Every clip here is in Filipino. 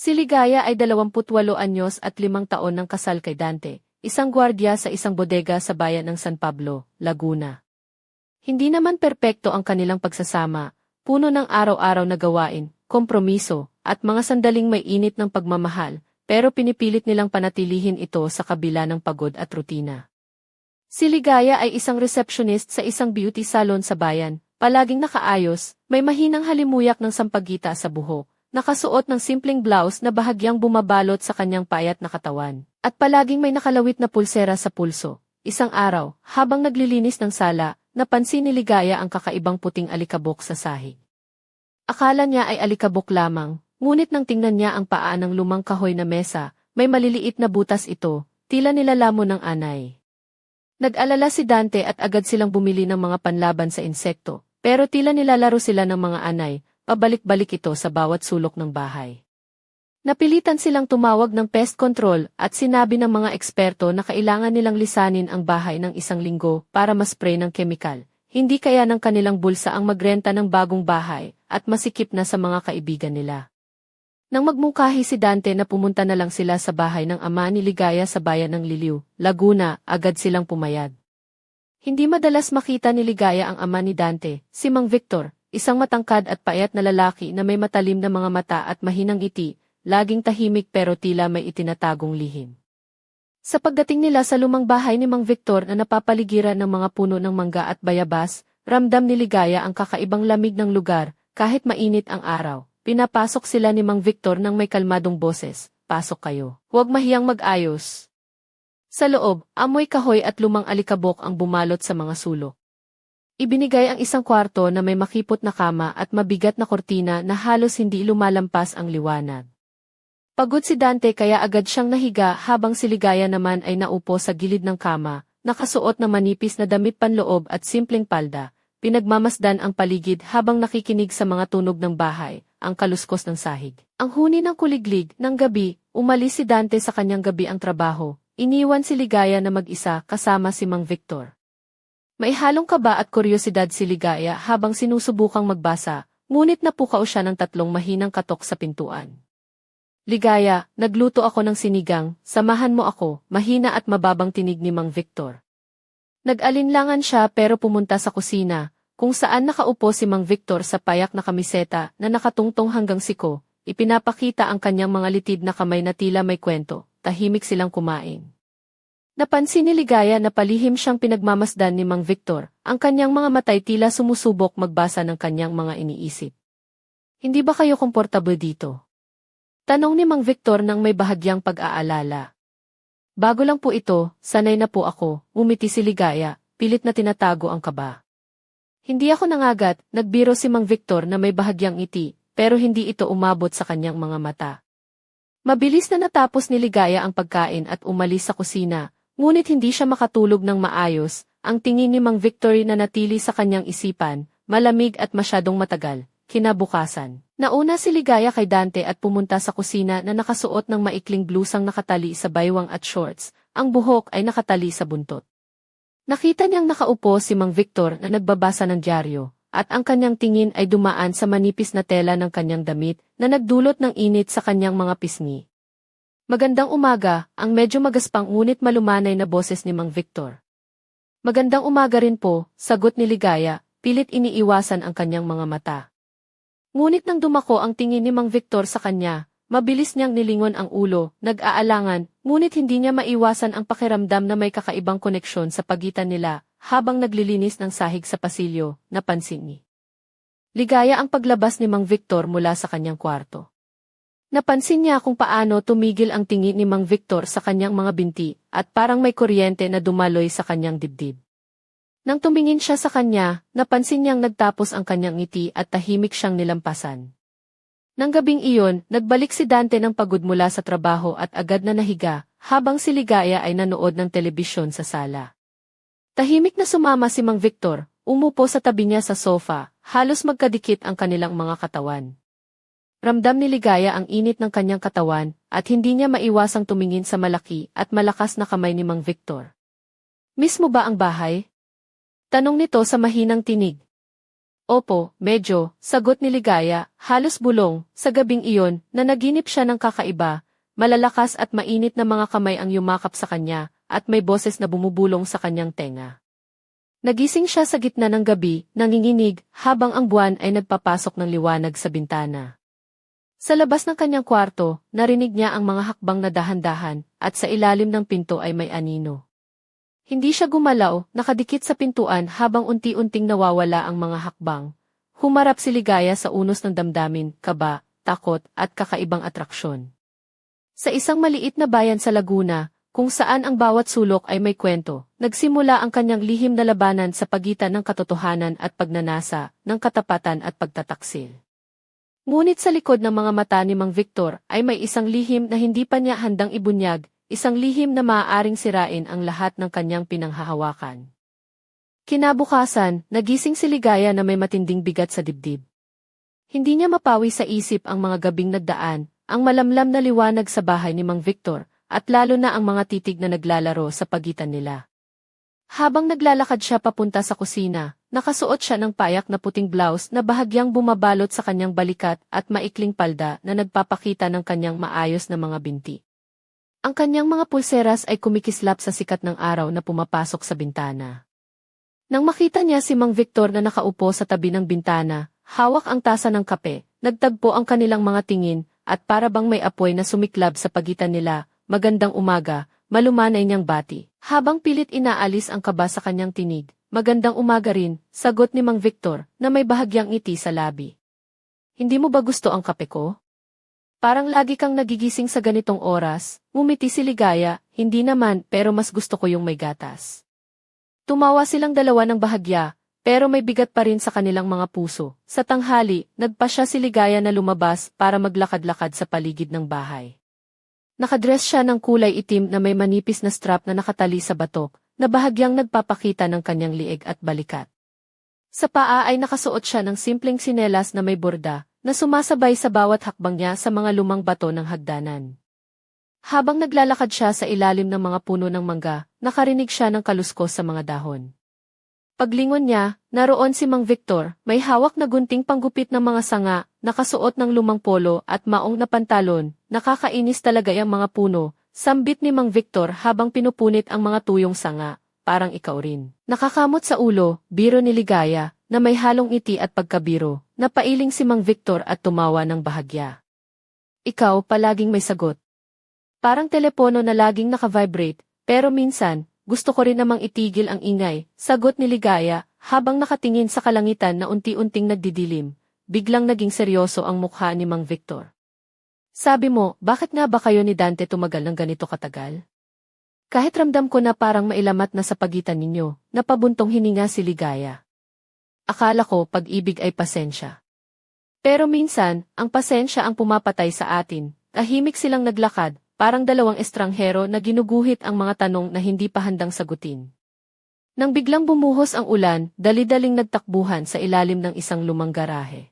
Si Ligaya ay 28 anyos at limang taon ng kasal kay Dante, isang gwardya sa isang bodega sa bayan ng San Pablo, Laguna. Hindi naman perpekto ang kanilang pagsasama, puno ng araw-araw na gawain, kompromiso, at mga sandaling may init ng pagmamahal, pero pinipilit nilang panatilihin ito sa kabila ng pagod at rutina. Si Ligaya ay isang receptionist sa isang beauty salon sa bayan, palaging nakaayos, may mahinang halimuyak ng sampagita sa buhok, nakasuot ng simpleng blouse na bahagyang bumabalot sa kanyang payat na katawan, at palaging may nakalawit na pulsera sa pulso. Isang araw, habang naglilinis ng sala, napansin ni Ligaya ang kakaibang puting alikabok sa sahig. Akala niya ay alikabok lamang, ngunit nang tingnan niya ang paa ng lumang kahoy na mesa, may maliliit na butas ito, tila nilalamon ng anay. Nag-alala si Dante at agad silang bumili ng mga panlaban sa insekto, pero tila nilalaro sila ng mga anay, pabalik-balik ito sa bawat sulok ng bahay. Napilitan silang tumawag ng pest control at sinabi ng mga eksperto na kailangan nilang lisanin ang bahay ng isang linggo para maspray ng kemikal. Hindi kaya ng kanilang bulsa ang magrenta ng bagong bahay at masikip na sa mga kaibigan nila. Nang magmungkahi si Dante na pumunta na lang sila sa bahay ng ama ni Ligaya sa bayan ng Liliw, Laguna, agad silang pumayag. Hindi madalas makita ni Ligaya ang ama ni Dante, si Mang Victor, isang matangkad at payat na lalaki na may matalim na mga mata at mahinang ngiti, laging tahimik pero tila may itinatagong lihim. Sa pagdating nila sa lumang bahay ni Mang Victor na napapaligiran ng mga puno ng mangga at bayabas, ramdam ni Ligaya ang kakaibang lamig ng lugar, kahit mainit ang araw. Pinapasok sila ni Mang Victor ng may kalmadong boses, pasok kayo. Huwag mahiyang mag-ayos. Sa loob, amoy kahoy at lumang alikabok ang bumalot sa mga sulok. Ibinigay ang isang kwarto na may makipot na kama at mabigat na kortina na halos hindi lumalampas ang liwanag. Pagod si Dante kaya agad siyang nahiga habang si Ligaya naman ay naupo sa gilid ng kama, nakasuot na manipis na damit panloob at simpleng palda, pinagmamasdan ang paligid habang nakikinig sa mga tunog ng bahay, ang kaluskos ng sahig. Ang huni ng kuliglig ng gabi, umalis si Dante sa kanyang gabi ang trabaho, iniwan si Ligaya na mag-isa kasama si Mang Victor. May halong kaba at kuryosidad si Ligaya habang sinusubukang magbasa, ngunit napukaw siya ng tatlong mahinang katok sa pintuan. Ligaya, nagluto ako ng sinigang, samahan mo ako, mahina at mababang tinig ni Mang Victor. Nag-alinlangan siya pero pumunta sa kusina, kung saan nakaupo si Mang Victor sa payak na kamiseta na nakatungtong hanggang siko, ipinapakita ang kanyang mga litid na kamay na tila may kwento, tahimik silang kumain. Napansin ni Ligaya na palihim siyang pinagmamasdan ni Mang Victor, ang kanyang mga matay tila sumusubok magbasa ng kanyang mga iniisip. Hindi ba kayo komportable dito? Tanong ni Mang Victor nang may bahagyang pag-aalala. Bago lang po ito, sanay na po ako, umiti si Ligaya, pilit na tinatago ang kaba. Hindi ako nangagat, nagbiro si Mang Victor na may bahagyang iti, pero hindi ito umabot sa kanyang mga mata. Mabilis na natapos ni Ligaya ang pagkain at umalis sa kusina, ngunit hindi siya makatulog ng maayos, ang tingin ni Mang Victor na natili sa kanyang isipan, malamig at masyadong matagal, kinabukasan. Nauna si Ligaya kay Dante at pumunta sa kusina na nakasuot ng maikling blusang nakatali sa baywang at shorts, ang buhok ay nakatali sa buntot. Nakita niyang nakaupo si Mang Victor na nagbabasa ng dyaryo, at ang kanyang tingin ay dumaan sa manipis na tela ng kanyang damit na nagdulot ng init sa kanyang mga pisngi. Magandang umaga, ang medyo magaspang ngunit malumanay na boses ni Mang Victor. Magandang umaga rin po, sagot ni Ligaya, pilit iniiwasan ang kanyang mga mata. Ngunit nang dumako ang tingin ni Mang Victor sa kanya, mabilis niyang nilingon ang ulo, nag-aalangan, ngunit hindi niya maiwasan ang pakiramdam na may kakaibang koneksyon sa pagitan nila, habang naglilinis ng sahig sa pasilyo, napansin ni. Ligaya ang paglabas ni Mang Victor mula sa kanyang kwarto. Napansin niya kung paano tumigil ang tingin ni Mang Victor sa kanyang mga binti, at parang may kuryente na dumaloy sa kanyang dibdib. Nang tumingin siya sa kanya, napansin niyang nagtapos ang kanyang ngiti at tahimik siyang nilampasan. Nang gabing iyon, nagbalik si Dante ng pagod mula sa trabaho at agad na nahiga, habang si Ligaya ay nanood ng telebisyon sa sala. Tahimik na sumama si Mang Victor, umupo sa tabi niya sa sofa, halos magkadikit ang kanilang mga katawan. Ramdam ni Ligaya ang init ng kanyang katawan, at hindi niya maiwasang tumingin sa malaki at malakas na kamay ni Mang Victor. Mismo ba ang bahay? Tanong nito sa mahinang tinig. Opo, medyo, sagot ni Ligaya, halos bulong, sa gabing iyon, na naginip siya ng kakaiba, malalakas at mainit na mga kamay ang yumakap sa kanya, at may boses na bumubulong sa kanyang tenga. Nagising siya sa gitna ng gabi, nanginginig, habang ang buwan ay nagpapasok ng liwanag sa bintana. Sa labas ng kanyang kwarto, narinig niya ang mga hakbang na dahan-dahan, at sa ilalim ng pinto ay may anino. Hindi siya gumalaw, nakadikit sa pintuan habang unti-unting nawawala ang mga hakbang. Humarap si Ligaya sa unos ng damdamin, kaba, takot, at kakaibang atraksyon. Sa isang maliit na bayan sa Laguna, kung saan ang bawat sulok ay may kwento, nagsimula ang kanyang lihim na labanan sa pagitan ng katotohanan at pagnanasa, ng katapatan at pagtataksil. Ngunit sa likod ng mga mata ni Mang Victor ay may isang lihim na hindi pa niya handang ibunyag, isang lihim na maaaring sirain ang lahat ng kanyang pinanghahawakan. Kinabukasan, nagising si Ligaya na may matinding bigat sa dibdib. Hindi niya mapawi sa isip ang mga gabing nagdaan, ang malamlam na liwanag sa bahay ni Mang Victor, at lalo na ang mga titig na naglalaro sa pagitan nila. Habang naglalakad siya papunta sa kusina, nakasuot siya ng payak na puting blouse na bahagyang bumabalot sa kanyang balikat at maikling palda na nagpapakita ng kanyang maayos na mga binti. Ang kanyang mga pulseras ay kumikislap sa sikat ng araw na pumapasok sa bintana. Nang makita niya si Mang Victor na nakaupo sa tabi ng bintana, hawak ang tasa ng kape, nagtagpo ang kanilang mga tingin, at para bang may apoy na sumiklab sa pagitan nila, magandang umaga, malumanay niyang bati. Habang pilit inaalis ang kaba sa kanyang tinig, magandang umaga rin, sagot ni Mang Victor, na may bahagyang ngiti sa labi. Hindi mo ba gusto ang kape ko? Parang lagi kang nagigising sa ganitong oras, ngumiti si Ligaya, hindi naman pero mas gusto ko yung may gatas. Tumawa silang dalawa ng bahagya, pero may bigat pa rin sa kanilang mga puso. Sa tanghali, nagpa siya si Ligaya na lumabas para maglakad-lakad sa paligid ng bahay. Nakadress siya ng kulay itim na may manipis na strap na nakatali sa batok, na bahagyang nagpapakita ng kanyang lieg at balikat. Sa paa ay nakasuot siya ng simpleng sinelas na may borda, na sumasabay sa bawat hakbang niya sa mga lumang bato ng hagdanan. Habang naglalakad siya sa ilalim ng mga puno ng mangga, nakarinig siya ng kaluskos sa mga dahon. Paglingon niya, naroon si Mang Victor, may hawak na gunting panggupit ng mga sanga, nakasuot ng lumang polo at maong na pantalon, nakakainis talaga yung mga puno, sambit ni Mang Victor habang pinupunit ang mga tuyong sanga, parang ikaw rin. Nakakamot sa ulo, biro ni Ligaya, na may halong iti at pagkabiro, napailing si Mang Victor at tumawa ng bahagya. Ikaw palaging may sagot. Parang telepono na laging naka-vibrate, pero minsan, gusto ko rin namang itigil ang ingay, sagot ni Ligaya, habang nakatingin sa kalangitan na unti-unting nagdidilim, biglang naging seryoso ang mukha ni Mang Victor. Sabi mo, bakit nga ba kayo ni Dante tumagal ng ganito katagal? Kahit ramdam ko na parang mailamat na sa pagitan ninyo, napabuntong hininga si Ligaya akala ko pag-ibig ay pasensya. Pero minsan, ang pasensya ang pumapatay sa atin, tahimik silang naglakad, parang dalawang estranghero na ginuguhit ang mga tanong na hindi pa handang sagutin. Nang biglang bumuhos ang ulan, dali-daling nagtakbuhan sa ilalim ng isang lumang garahe.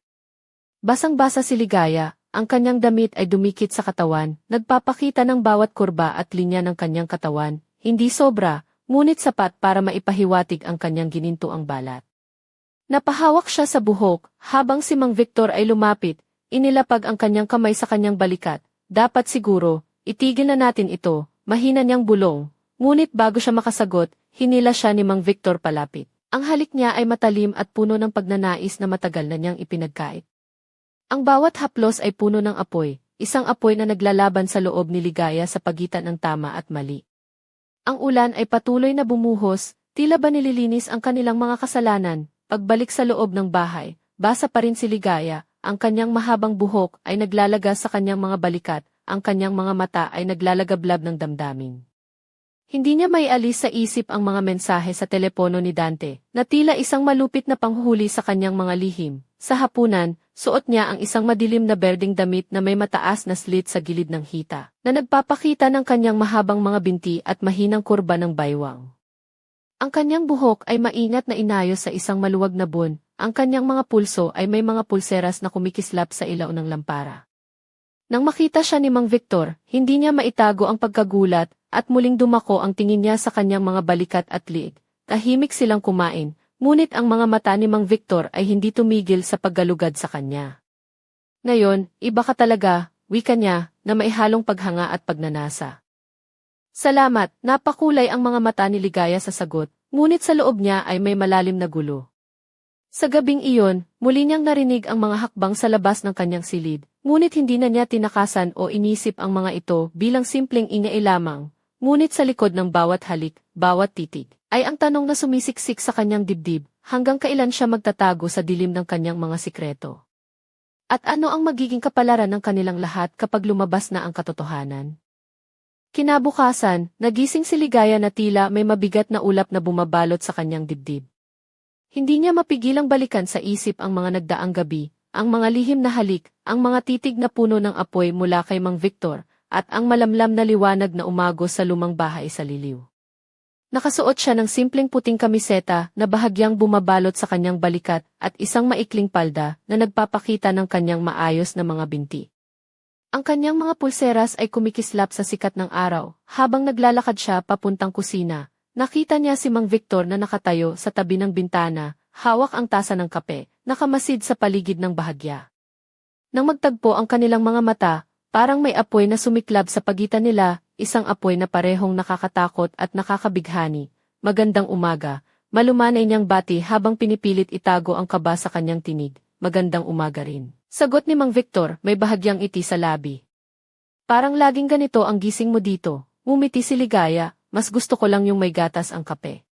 Basang-basa si Ligaya, ang kanyang damit ay dumikit sa katawan, nagpapakita ng bawat kurba at linya ng kanyang katawan, hindi sobra, ngunit sapat para maipahiwatig ang kanyang gininto ang balat. Napahawak siya sa buhok, habang si Mang Victor ay lumapit, inilapag ang kanyang kamay sa kanyang balikat. Dapat siguro, itigil na natin ito, mahina niyang bulong. Ngunit bago siya makasagot, hinila siya ni Mang Victor palapit. Ang halik niya ay matalim at puno ng pagnanais na matagal na niyang ipinagkait. Ang bawat haplos ay puno ng apoy, isang apoy na naglalaban sa loob ni Ligaya sa pagitan ng tama at mali. Ang ulan ay patuloy na bumuhos, tila ba nililinis ang kanilang mga kasalanan, Pagbalik sa loob ng bahay, basa pa rin si Ligaya, ang kanyang mahabang buhok ay naglalaga sa kanyang mga balikat, ang kanyang mga mata ay naglalagablab ng damdamin. Hindi niya may alis sa isip ang mga mensahe sa telepono ni Dante, na tila isang malupit na panghuli sa kanyang mga lihim. Sa hapunan, suot niya ang isang madilim na berding damit na may mataas na slit sa gilid ng hita, na nagpapakita ng kanyang mahabang mga binti at mahinang kurba ng baywang. Ang kanyang buhok ay maingat na inayos sa isang maluwag na bun, ang kanyang mga pulso ay may mga pulseras na kumikislap sa ilaw ng lampara. Nang makita siya ni Mang Victor, hindi niya maitago ang pagkagulat, at muling dumako ang tingin niya sa kanyang mga balikat at liig. Tahimik silang kumain, ngunit ang mga mata ni Mang Victor ay hindi tumigil sa paggalugad sa kanya. Ngayon, iba ka talaga, wika niya, na maihalong paghanga at pagnanasa. Salamat, napakulay ang mga mata ni Ligaya sa sagot, ngunit sa loob niya ay may malalim na gulo. Sa gabing iyon, muli niyang narinig ang mga hakbang sa labas ng kanyang silid, ngunit hindi na niya tinakasan o inisip ang mga ito bilang simpleng ingay lamang, ngunit sa likod ng bawat halik, bawat titig, ay ang tanong na sumisiksik sa kanyang dibdib, hanggang kailan siya magtatago sa dilim ng kanyang mga sikreto. At ano ang magiging kapalaran ng kanilang lahat kapag lumabas na ang katotohanan? Kinabukasan, nagising si Ligaya na tila may mabigat na ulap na bumabalot sa kanyang dibdib. Hindi niya mapigilang balikan sa isip ang mga nagdaang gabi, ang mga lihim na halik, ang mga titig na puno ng apoy mula kay Mang Victor, at ang malamlam na liwanag na umagos sa lumang bahay sa liliw. Nakasuot siya ng simpleng puting kamiseta na bahagyang bumabalot sa kanyang balikat at isang maikling palda na nagpapakita ng kanyang maayos na mga binti. Ang kanyang mga pulseras ay kumikislap sa sikat ng araw. Habang naglalakad siya papuntang kusina, nakita niya si Mang Victor na nakatayo sa tabi ng bintana, hawak ang tasa ng kape, nakamasid sa paligid ng bahagya. Nang magtagpo ang kanilang mga mata, parang may apoy na sumiklab sa pagitan nila, isang apoy na parehong nakakatakot at nakakabighani. Magandang umaga, malumanay niyang bati habang pinipilit itago ang kaba sa kanyang tinig. Magandang umaga rin. Sagot ni Mang Victor, may bahagyang iti sa labi. Parang laging ganito ang gising mo dito, ngumiti si Ligaya, mas gusto ko lang yung may gatas ang kape.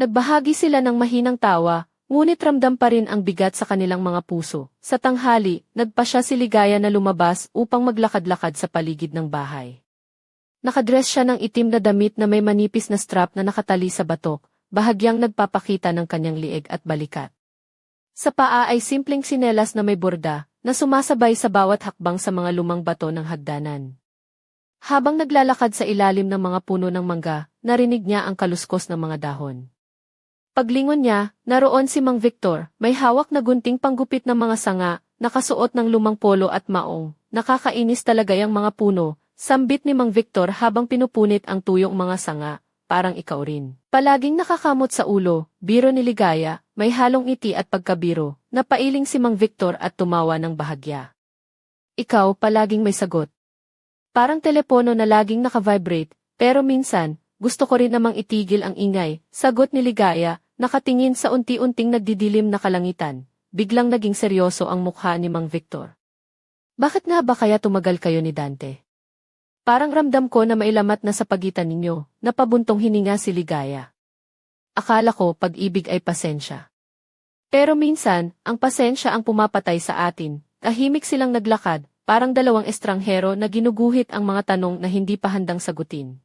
Nagbahagi sila ng mahinang tawa, ngunit ramdam pa rin ang bigat sa kanilang mga puso. Sa tanghali, nagpa siya si Ligaya na lumabas upang maglakad-lakad sa paligid ng bahay. Nakadress siya ng itim na damit na may manipis na strap na nakatali sa batok, bahagyang nagpapakita ng kanyang lieg at balikat. Sa paa ay simpleng sinelas na may borda, na sumasabay sa bawat hakbang sa mga lumang bato ng hagdanan. Habang naglalakad sa ilalim ng mga puno ng mangga, narinig niya ang kaluskos ng mga dahon. Paglingon niya, naroon si Mang Victor, may hawak na gunting panggupit ng mga sanga, nakasuot ng lumang polo at maong. Nakakainis talaga yung mga puno, sambit ni Mang Victor habang pinupunit ang tuyong mga sanga, parang ikaw rin. Palaging nakakamot sa ulo, biro ni Ligaya, may halong ngiti at pagkabiro, napailing si Mang Victor at tumawa ng bahagya. Ikaw palaging may sagot. Parang telepono na laging naka-vibrate, pero minsan, gusto ko rin namang itigil ang ingay, sagot ni Ligaya, nakatingin sa unti-unting nagdidilim na kalangitan. Biglang naging seryoso ang mukha ni Mang Victor. Bakit nga ba kaya tumagal kayo ni Dante? Parang ramdam ko na mailamat na sa pagitan ninyo, napabuntong hininga si Ligaya. Akala ko pag-ibig ay pasensya. Pero minsan, ang pasensya ang pumapatay sa atin, tahimik silang naglakad, parang dalawang estranghero na ginuguhit ang mga tanong na hindi pa handang sagutin.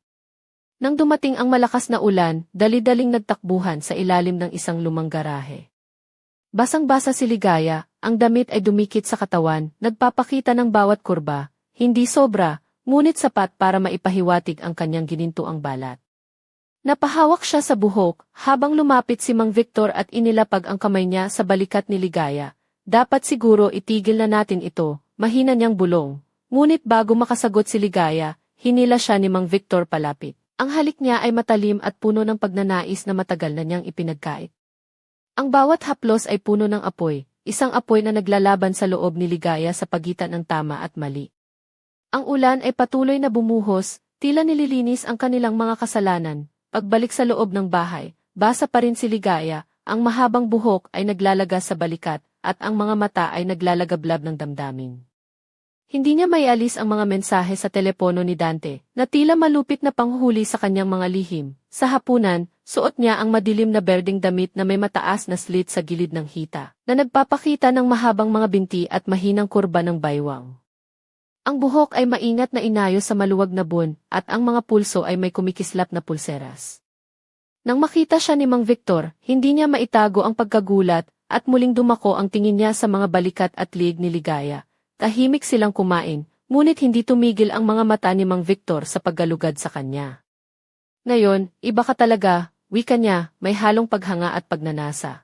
Nang dumating ang malakas na ulan, dali-daling nagtakbuhan sa ilalim ng isang lumang garahe. Basang-basa si Ligaya, ang damit ay dumikit sa katawan, nagpapakita ng bawat kurba, hindi sobra, ngunit sapat para maipahiwatig ang kanyang ginintuang balat. Napahawak siya sa buhok, habang lumapit si Mang Victor at inilapag ang kamay niya sa balikat ni Ligaya. Dapat siguro itigil na natin ito, mahina niyang bulong. Ngunit bago makasagot si Ligaya, hinila siya ni Mang Victor palapit. Ang halik niya ay matalim at puno ng pagnanais na matagal na niyang ipinagkait. Ang bawat haplos ay puno ng apoy, isang apoy na naglalaban sa loob ni Ligaya sa pagitan ng tama at mali. Ang ulan ay patuloy na bumuhos, tila nililinis ang kanilang mga kasalanan. Pagbalik sa loob ng bahay, basa pa rin si Ligaya, ang mahabang buhok ay naglalagas sa balikat, at ang mga mata ay naglalagablab ng damdamin. Hindi niya maialis ang mga mensahe sa telepono ni Dante, na tila malupit na panghuhuli sa kanyang mga lihim. Sa hapunan, suot niya ang madilim na berding damit na may mataas na slit sa gilid ng hita, na nagpapakita ng mahabang mga binti at mahinang kurba ng baywang. Ang buhok ay maingat na inayos sa maluwag na bun, at ang mga pulso ay may kumikislap na pulseras. Nang makita siya ni Mang Victor, hindi niya maitago ang pagkagulat, at muling dumako ang tingin niya sa mga balikat at liig ni Ligaya. Tahimik silang kumain, ngunit hindi tumigil ang mga mata ni Mang Victor sa paggalugad sa kanya. Ngayon, iba ka talaga, wika niya, may halong paghanga at pagnanasa.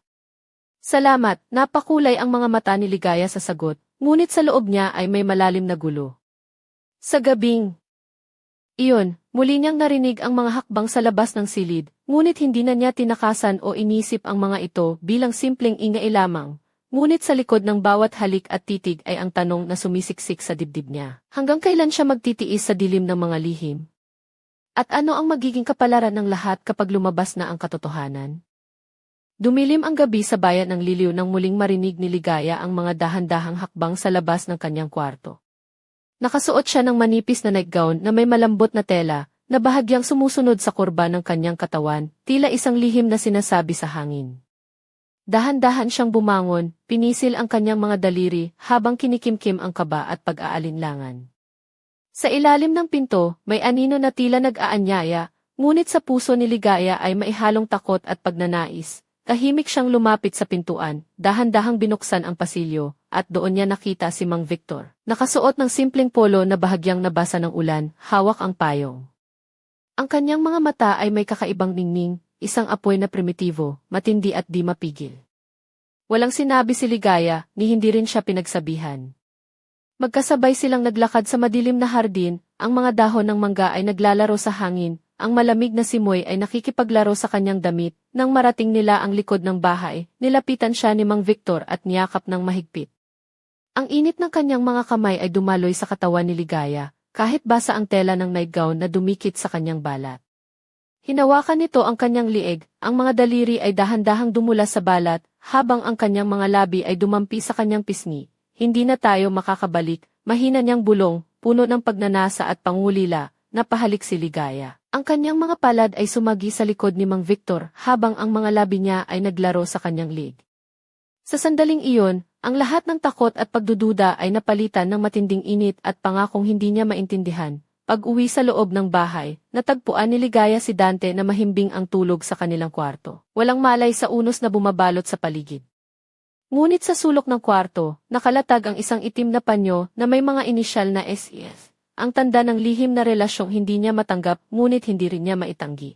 Salamat, napakulay ang mga mata ni Ligaya sa sagot, ngunit sa loob niya ay may malalim na gulo. Sa gabing, iyon, Muli niyang narinig ang mga hakbang sa labas ng silid, ngunit hindi na niya tinakasan o inisip ang mga ito bilang simpleng ingay lamang. Ngunit sa likod ng bawat halik at titig ay ang tanong na sumisiksik sa dibdib niya. Hanggang kailan siya magtitiis sa dilim ng mga lihim? At ano ang magiging kapalaran ng lahat kapag lumabas na ang katotohanan? Dumilim ang gabi sa bayan ng Liliw nang muling marinig ni Ligaya ang mga dahan-dahang hakbang sa labas ng kanyang kwarto. Nakasuot siya ng manipis na nightgown na may malambot na tela, na bahagyang sumusunod sa kurba ng kanyang katawan, tila isang lihim na sinasabi sa hangin. Dahan-dahan siyang bumangon, pinisil ang kanyang mga daliri habang kinikimkim ang kaba at pag-aalinlangan. Sa ilalim ng pinto, may anino na tila nag-aanyaya, ngunit sa puso ni Ligaya ay maihalong takot at pagnanais. Tahimik siyang lumapit sa pintuan, dahan-dahang binuksan ang pasilyo, at doon niya nakita si Mang Victor. Nakasuot ng simpleng polo na bahagyang nabasa ng ulan, hawak ang payong. Ang kanyang mga mata ay may kakaibang ningning, isang apoy na primitibo, matindi at di mapigil. Walang sinabi si Ligaya, ni hindi rin siya pinagsabihan. Magkasabay silang naglakad sa madilim na hardin, ang mga dahon ng mangga ay naglalaro sa hangin, ang malamig na simoy ay nakikipaglaro sa kanyang damit, nang marating nila ang likod ng bahay, nilapitan siya ni Mang Victor at niyakap ng mahigpit. Ang init ng kanyang mga kamay ay dumaloy sa katawan ni Ligaya, kahit basa ang tela ng nightgown na dumikit sa kanyang balat. Hinawakan nito ang kanyang lieg, ang mga daliri ay dahan-dahang dumula sa balat, habang ang kanyang mga labi ay dumampi sa kanyang pisngi. Hindi na tayo makakabalik, mahina niyang bulong, puno ng pagnanasa at pangulila, napahalik si Ligaya. Ang kanyang mga palad ay sumagi sa likod ni Mang Victor habang ang mga labi niya ay naglaro sa kanyang lig. Sa sandaling iyon, ang lahat ng takot at pagdududa ay napalitan ng matinding init at pangakong hindi niya maintindihan. Pag-uwi sa loob ng bahay, natagpuan ni Ligaya si Dante na mahimbing ang tulog sa kanilang kwarto. Walang malay sa unos na bumabalot sa paligid. Ngunit sa sulok ng kwarto, nakalatag ang isang itim na panyo na may mga inisyal na SES ang tanda ng lihim na relasyong hindi niya matanggap ngunit hindi rin niya maitanggi.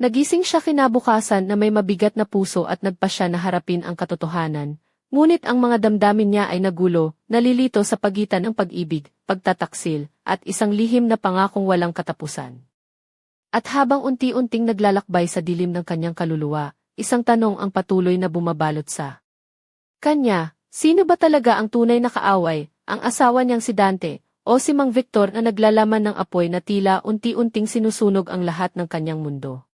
Nagising siya kinabukasan na may mabigat na puso at nagpa siya na harapin ang katotohanan, ngunit ang mga damdamin niya ay nagulo, nalilito sa pagitan ng pag-ibig, pagtataksil, at isang lihim na pangakong walang katapusan. At habang unti-unting naglalakbay sa dilim ng kanyang kaluluwa, isang tanong ang patuloy na bumabalot sa kanya, sino ba talaga ang tunay na kaaway, ang asawa niyang si Dante, o si Mang Victor na naglalaman ng apoy na tila unti-unting sinusunog ang lahat ng kanyang mundo.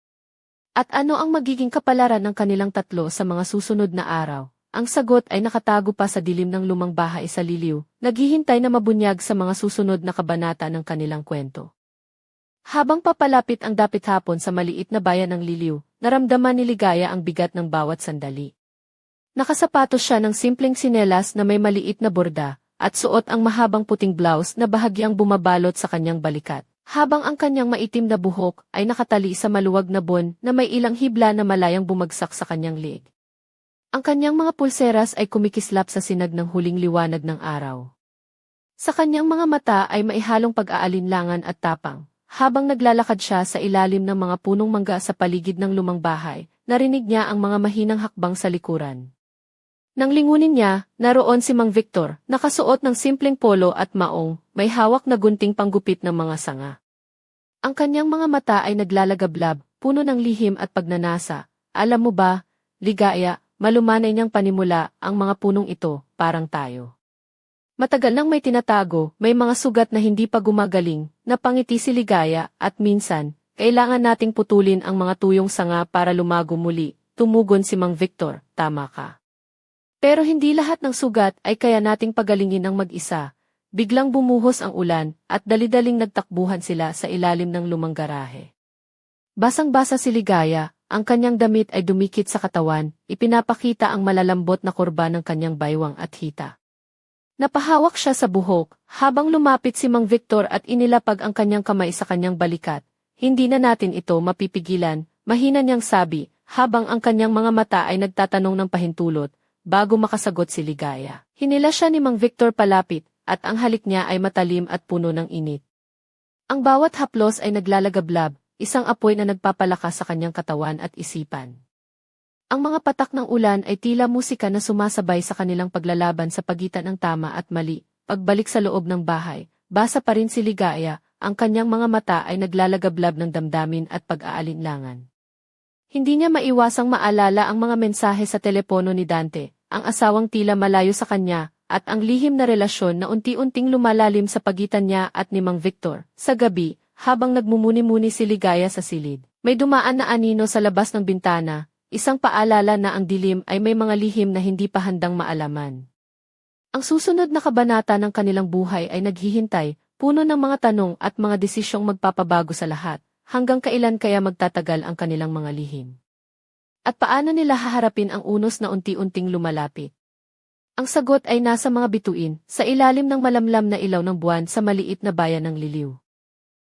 At ano ang magiging kapalaran ng kanilang tatlo sa mga susunod na araw? Ang sagot ay nakatago pa sa dilim ng lumang bahay sa Liliw, naghihintay na mabunyag sa mga susunod na kabanata ng kanilang kwento. Habang papalapit ang dapit hapon sa maliit na bayan ng Liliw, naramdaman ni Ligaya ang bigat ng bawat sandali. Nakasapatos siya ng simpleng sinelas na may maliit na borda, at suot ang mahabang puting blouse na bahagyang bumabalot sa kanyang balikat. Habang ang kanyang maitim na buhok ay nakatali sa maluwag na bon na may ilang hibla na malayang bumagsak sa kanyang leg. Ang kanyang mga pulseras ay kumikislap sa sinag ng huling liwanag ng araw. Sa kanyang mga mata ay maihalong pag-aalinlangan at tapang. Habang naglalakad siya sa ilalim ng mga punong mangga sa paligid ng lumang bahay, narinig niya ang mga mahinang hakbang sa likuran. Nang lingunin niya, naroon si Mang Victor, nakasuot ng simpleng polo at maong, may hawak na gunting panggupit ng mga sanga. Ang kanyang mga mata ay naglalagablab, puno ng lihim at pagnanasa. Alam mo ba, ligaya, malumanay niyang panimula ang mga punong ito, parang tayo. Matagal nang may tinatago, may mga sugat na hindi pa gumagaling, napangiti si Ligaya, at minsan, kailangan nating putulin ang mga tuyong sanga para lumago muli, tumugon si Mang Victor, tama ka. Pero hindi lahat ng sugat ay kaya nating pagalingin ng mag-isa. Biglang bumuhos ang ulan at dalidaling nagtakbuhan sila sa ilalim ng lumang garahe. Basang-basa si Ligaya, ang kanyang damit ay dumikit sa katawan, ipinapakita ang malalambot na kurba ng kanyang baywang at hita. Napahawak siya sa buhok, habang lumapit si Mang Victor at inilapag ang kanyang kamay sa kanyang balikat. Hindi na natin ito mapipigilan, mahina niyang sabi, habang ang kanyang mga mata ay nagtatanong ng pahintulot, bago makasagot si Ligaya. Hinila siya ni Mang Victor palapit, at ang halik niya ay matalim at puno ng init. Ang bawat haplos ay naglalagablab, isang apoy na nagpapalakas sa kanyang katawan at isipan. Ang mga patak ng ulan ay tila musika na sumasabay sa kanilang paglalaban sa pagitan ng tama at mali. Pagbalik sa loob ng bahay, basa pa rin si Ligaya, ang kanyang mga mata ay naglalagablab ng damdamin at pag-aalinlangan. Hindi niya maiwasang maalala ang mga mensahe sa telepono ni Dante, ang asawang tila malayo sa kanya, at ang lihim na relasyon na unti-unting lumalalim sa pagitan niya at ni Mang Victor. Sa gabi, habang nagmumuni-muni si Ligaya sa silid, may dumaan na anino sa labas ng bintana, isang paalala na ang dilim ay may mga lihim na hindi pa handang maalaman. Ang susunod na kabanata ng kanilang buhay ay naghihintay, puno ng mga tanong at mga desisyong magpapabago sa lahat, hanggang kailan kaya magtatagal ang kanilang mga lihim. At paano nila haharapin ang unos na unti-unting lumalapit? Ang sagot ay nasa mga bituin, sa ilalim ng malamlam na ilaw ng buwan sa maliit na bayan ng Liliw.